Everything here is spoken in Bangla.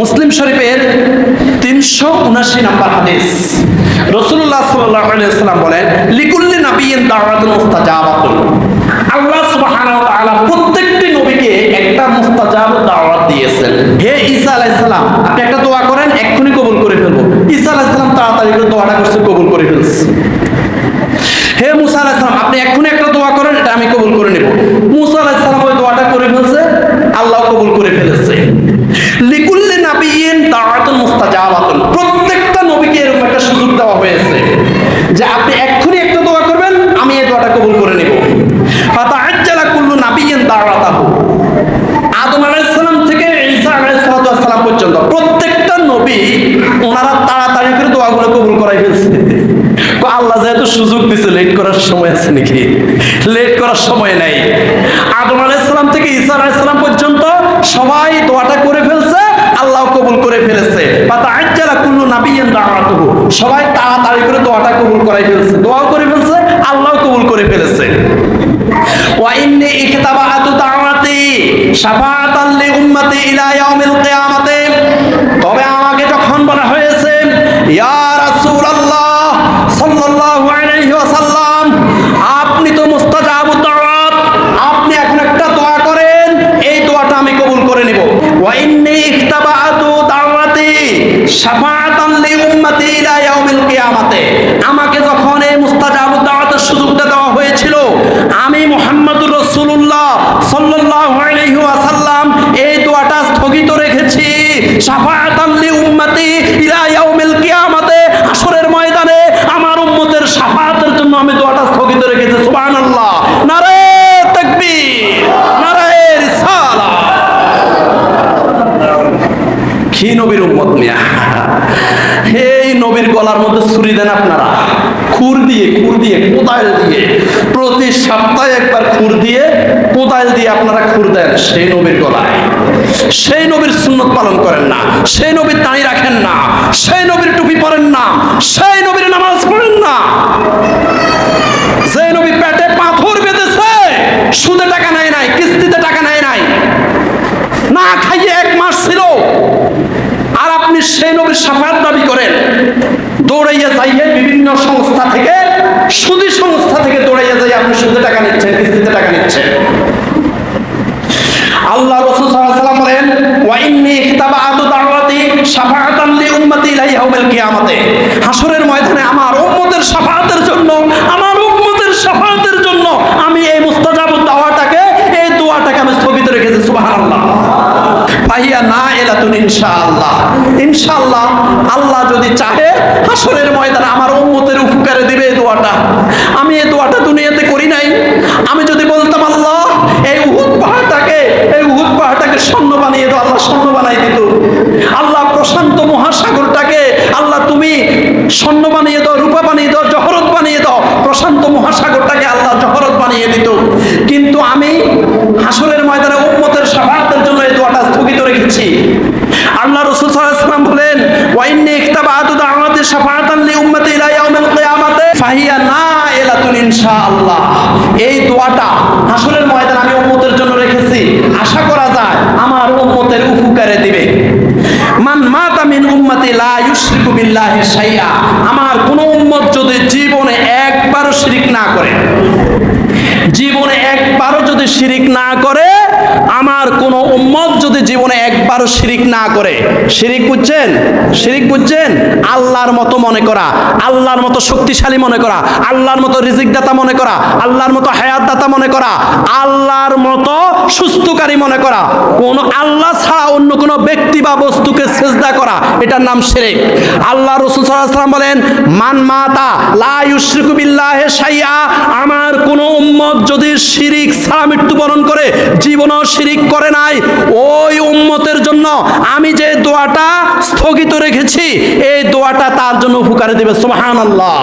মুসলিম শরীফের তিনশো উনাশি নাম্বার হাদিস। রসুল্লাহ সাল্লাম বলেন লিকুল্লি নাবিয়েন দাওয়াতুল মুস্তাজাবাতুল আল্লাহ সুবহানাহু ওয়া তাআলা প্রত্যেকটি নবীকে একটা মুস্তাজাব দাওয়াত দিয়েছেন হে ঈসা আলাইহিস সালাম আপনি একটা দোয়া করেন এক্ষুনি কবুল করে ফেলব ঈসা আলাইহিস সালাম তাড়াতাড়ি করে দোয়াটা করছে কবুল করে ফেলছে হে মুসা আলাইহিস সালাম আপনি এক্ষুনি একটা দোয়া করেন এটা আমি কবুল করে নেব মুসা আলাইহিস সালাম ওই দোয়াটা করে ফেলছে আল্লাহ কবুল করে ফেলেছে লিকুল্লি নাবিয়িন দাওয়াতুল মুস্তাজাবাতুল প্রত্যেকটা নবীকে এরকম একটা সুযোগ দেওয়া হয়েছে যে আপনি এক্ষুনি একটা দোয়া করবেন, আমি এই দোয়াটা কবুল করে নেব। আল্লাহ যেহেতু সুযোগ লেট করার সময় আছে নাকি? লেট করার সময় থেকে পর্যন্ত সবাই দোয়াটা করে ফেলছে, আল্লাহ কবুল করে ফেলেছে। সবাই তাড়াতাড়ি করে দোয়াটা কবুল করাই ফেলছে। দোয়াও করে ফেলছে আল্লাহ কবুল করে ফেলেছে। ওয়া ইন্নী ইখতাবাআতু দাওয়াতি শাফাআতান লি উম্মতি ইলা ইয়াউমিল শাফাআতান লি উম্মতি ইলা ইয়াউমিল কিয়ামাতে হাসরের ময়দানে আমার উম্মতের শাফাআতের জন্য আমি দোয়াটা স্থগিত রেখেছি, সুবহানাল্লাহ। নারে তাকবীর, নারে রিসালাহ কি নবীর উম্মত মিয়া? এই নবীর গলার মধ্যে ছুরি দেন আপনারা। খুর দিয়ে খুর দিয়ে, কোদাল দিয়ে প্রতি সপ্তাহে একবার খুর আপনারা খুর দেন সেই নবীর গলায়। সেই নবীর সুন্নত পালন করেন না, সেই নবীর দাঁড়িয়ে রাখেন না, সেই নবীর টুপি পরেন না, সেই নবীর নামাজ পড়েন না। বলেন ওয়া ইন্নী দাওয়াতি শাফাআতান লি উম্মতি ইলা ইয়াউমিল হাসরের ময়দানে আমার উম্মতের শাফাআতের জন্য, আমার উম্মতের শাফাআতের জন্য আমি এই মুস্তাজাবুদ দাওয়াটাকে, এই দোয়াটাকে আমি স্থগিত রেখেছি, সুবহানাল্লাহ। ফাহিয়া না ইনশাআল্লাহ। ইনশাআল্লাহ আল্লাহ যদি চাহে হাসরের ময়দানে আমার উম্মতের উপকারে দিবে এই দোয়াটা। আমি এই দোয়াটা দুনিয়াতে স্বর্ণ বানিয়ে দাও, রূপা বানিয়ে দাও, জহরত বানিয়ে দাও, প্রশান্ত মহাসাগরটাকে আল্লাহ জহরত বানিয়ে দিত। কিন্তু আমি হাসরের ময়দানে উম্মতের সাফাতের জন্য এই দোয়াটা স্থগিত রেখেছি। আল্লাহ রাসূল ওয়াসাল্লাম বলেন ওয়া ইন্নী ইখতাবাতু দাওয়াতি শাফাআতান লি উম্মতি ইলা ইয়াউমিল কিয়ামাতে ফাহিয়া নাইলাতুন ইনশাআল্লাহ। এই দোয়াটা হাসরের ময়দানে আমি উম্মতের জন্য রেখেছি। আশা করা যায়, আমার উম্মতের উপকারে দিবে মান মাতা মিন উম্মতি লা ইউশরিকু আমার কোন উম্মত যদি জীবনে একবারও শিরিক না করে, জীবনে একবারও যদি শিরিক না করে আমার কোন উম্মত যদি জীবনে একবারও শিরিক না করে, শিরিক বুঝছেন? শিরিক বুঝছেন? আল্লাহর মতো মনে করা, আল্লাহর মতো শক্তিশালী মনে করা, আল্লাহর মতো রিজিক দাতা মনে করা, আল্লাহর মতো হায়াত দাতা মনে করা, আল্লাহর মতো সুস্থকারী মনে করা, কোন আল্লাহ ছাড়া অন্য কোনো ব্যক্তি বা বস্তুকে সেজদা করা, এটার নাম শিরিক। আল্লাহ রসুল ওয়াসাল্লাম বলেন, মান মাতা লা আমার কোন উম্মত যদি শিরিক ছাড়া মৃত্যুবরণ করে, জীবনও শিরিক করে নাই। ওই উম্মতের জন্য আমি যে দোয়াটা স্থগিত রেখেছি, এই দোয়াটা তার জন্য উপকারে দেবে। সুবহানাল্লাহ।